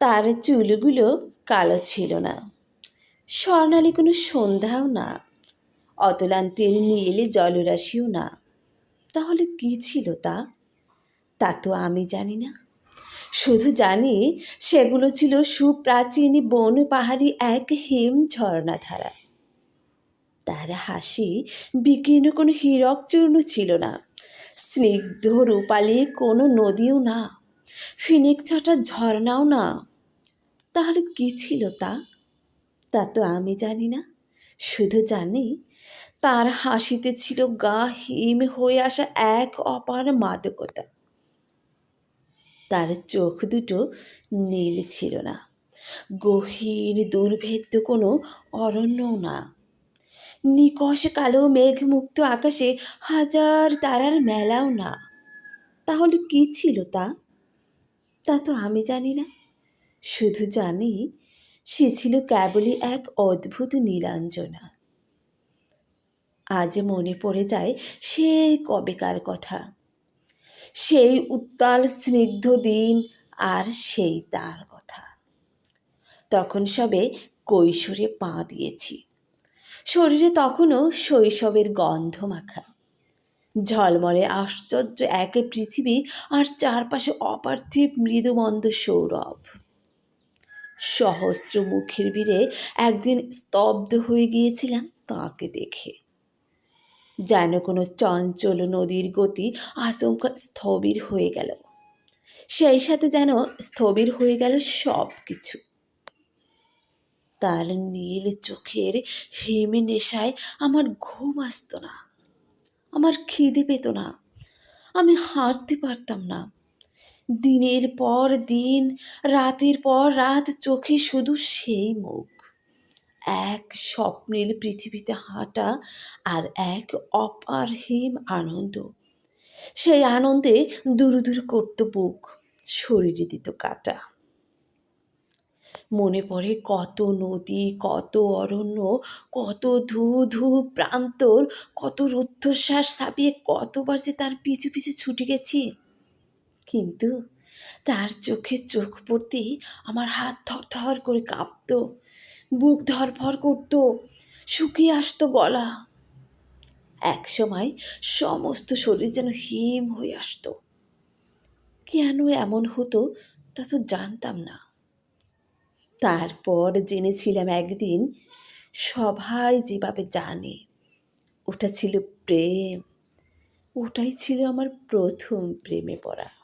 তার চুলগুলো কালো ছিল না। স্বর্ণালী কোনো সন্ধ্যাও না। অতলান্তের নীল জলরাশিও না। তাহলে কি ছিল তা? তা তো আমি জানি না। শুধু জানি সেগুলো ছিল সুপ্রাচীন বন পাহাড়ি এক হিম ঝর্ণাধারা তার হাসি বিকীর্ণ কোনো হীরক চূর্ণ ছিল না। স্নিগ্ধ রূপালি কোনো নদীও না। ফিনিক ছটা ঝর্ণাও না। তাহলে কি ছিল তা? তা তো আমি জানি না। শুধু জানি, তার হাসিতে ছিল গা হিম হয়ে আসা এক অপার মাদকতা। তার চোখ দুটো নীল ছিল না। গহীর দুর্ভেদ্য কোনো অরণ্যও না। নিকষ কালো মেঘমুক্ত আকাশে হাজার তারার মেলাও না। তাহলে কি ছিল তা? তা তো আমি জানি না। শুধু জানি, সে ছিল কেবলই এক অদ্ভুত নীলাঞ্জনা আজ মনে পড়ে যায় সেই কবেকার কথা। সেই উত্তাল স্নিগ্ধ দিন আর সেই তার কথা। তখন সবে কৈশোরে পা দিয়েছি। শরীরে তখনও শৈশবের গন্ধ মাখা। ঝলমলে আশ্চর্য এক পৃথিবী আর চারপাশে অপার্থিব মৃদুমন্দ সৌরভ। সহস্র মুখের ভিড়ে একদিন স্তব্ধ হয়ে গিয়েছিলাম তাকে দেখে। যেন কোনো চঞ্চল নদীর গতি আচমকা স্থবির হয়ে গেল। সেই সাথে যেন স্থবির হয়ে গেল সব কিছু তার নীল চোখের হেমে নেশায় আমার ঘুম আসতো না। আমার খিদে পেত না। আমি হাঁটতে পারতাম না। দিনের পর দিন, রাতের পর রাত, চোখে শুধু সেই মুখ। এক স্বপ্নের পৃথিবীতে হাঁটা আর এক অপারহীম আনন্দ। সেই আনন্দে দূর দূর করত বুক, শরীরে দিত কাটা। মনে পড়ে কত নদী, কত অরণ্য, কত ধু ধু প্রান্তর, কত রুদ্ধশ্বাস ছাপিয়ে কতবার যে তার পিছু পিছু ছুটে গেছি। কিন্তু তার চোখে চোখ পড়তেই আমার হাত থর থর করে কাঁপতো, বুক ধরফর করত, শুকিয়ে আসতো গলা। এক সময় সমস্ত শরীর যেন হিম হয়ে আসতো। কেন এমন হতো তা তো জানতাম না। তারপর জেনেছিলাম একদিন সবাই যেভাবে জানে, ওটা ছিল প্রেম, ওটাই ছিল আমার প্রথম প্রেমে পড়া।